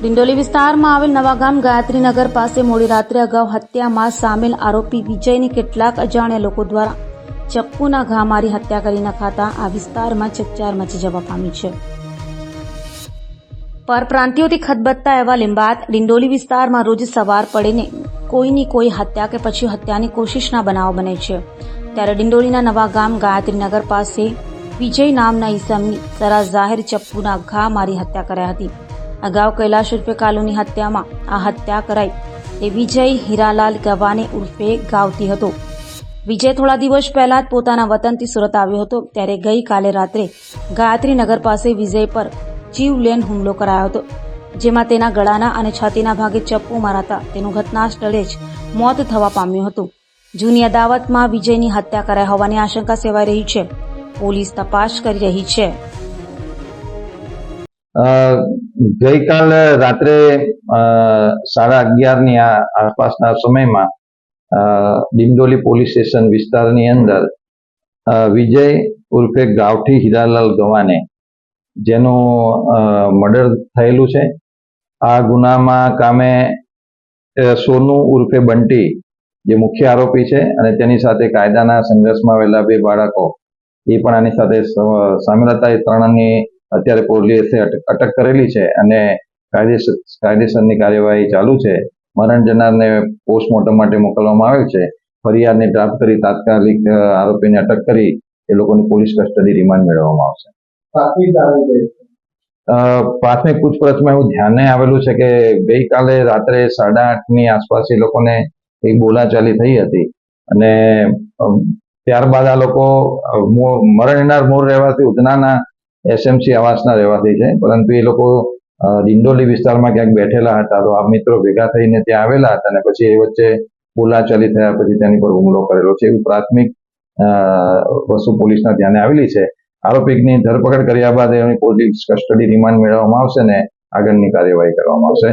ડિંડોલી વિસ્તારમાં આવેલ નવાગામ ગાયત્રીનગર પાસે મોડી રાત્રે અગાઉ હત્યામાં સામેલ આરોપી વિજયની કેટલાક અજાણ્યા લોકો દ્વારા ચપ્પુના ઘા મારી હત્યા કરી નખાતા આ વિસ્તારમાં ચકચાર મચી જવા પામી છે. પરપ્રાંતિઓથી ખતબત્તા એવા લિંબાત ડિંડોલી વિસ્તારમાં રોજ સવાર પડેને કોઈની કોઈ હત્યા કે પછી હત્યાની કોશિશના બનાવ બને છે. ત્યારે ડિંડોલીના નવા ગામ ગાયત્રીનગર પાસે વિજય નામના ઈસમની સરા જાહેર ચપ્પુના ઘા મારી હત્યા કરાઈ હતી. અગાઉ કૈલાશ ઉર્ફે કાલુની હત્યામાં આ હત્યા કરાઈ. એ વિજય હીરાલાલ ગવાને ઉર્ફે ગાવતી હતો. વિજય થોડા દિવસ પહેલા જ પોતાના વતનથી સુરત આવ્યો હતો, ત્યારે ગઈકાલે રાત્રે ગાયત્રીનગર પાસે વિજય પર જીવલેન હુમલો કરાયો હતો, જેમાં તેના ગળાના અને છાતીના ભાગે ચપ્પુ મારાતા તેનું ઘટના સ્થળે જ મોત થવા પામ્યું હતું. જૂની અદાવતમાં વિજયની હત્યા કરાઈ હોવાની આશંકા સેવાઈ રહી છે. પોલીસ તપાસ કરી રહી છે. ગઈકાલે રાત્રે સાડા અગિયારની આ આસપાસના સમયમાં ડિંડોલી પોલીસ સ્ટેશન વિસ્તારની અંદર વિજય ઉર્ફે ગાવઠી હીરાલાલ ગવાને, જેનું મર્ડર થયેલું છે. આ ગુનામાં કામે સોનુ ઉર્ફે બંટી, જે મુખ્ય આરોપી છે અને તેની સાથે કાયદાના સંઘર્ષમાં આવેલા બે બાળકો, એ પણ આની સાથે સામેલ હતા એ ત્રણની અત્યારે પોલીસે અટક અટક કરેલી છે અને કાયદેસર કાયદેસરની કાર્યવાહી ચાલુ છે. મરણ જનારને પોસ્ટમોર્ટમ માટે મોકલવામાં આવેલ છે. ફરિયાદને ડ્રાફ્ટ કરી તાત્કાલિક આરોપીને અટક કરી એ લોકોની પોલીસ કસ્ટડી રિમાન્ડ મેળવવામાં આવશે. પ્રાથમિક પૂછપરછમાં એવું ધ્યાને આવેલું છે કે ગઈકાલે રાત્રે સાડા આઠની આસપાસ એ લોકોને એક બોલાચાલી થઈ હતી. અને ત્યારબાદ આ લોકો મરણનાર મોર રહેવાથી ઉધનાના એસએમસી આવાસના રહેવાથી છે. પરંતુ એ લોકો દિંડોલી વિસ્તારમાં ક્યાંક બેઠેલા હતા. તો આ મિત્રો ભેગા થઈને ત્યાં આવેલા હતા અને પછી એ વચ્ચે બોલાચાલી થયા પછી તેની પર હુમલો કરેલો છે. એવું પ્રાથમિક વસ્તુ પોલીસના ધ્યાને આવેલી છે. આરોપીની ધરપકડ કર્યા બાદ એની પોલીસ કસ્ટડી રિમાન્ડ મેળવવામાં આવશે ને આગળની કાર્યવાહી કરવામાં આવશે.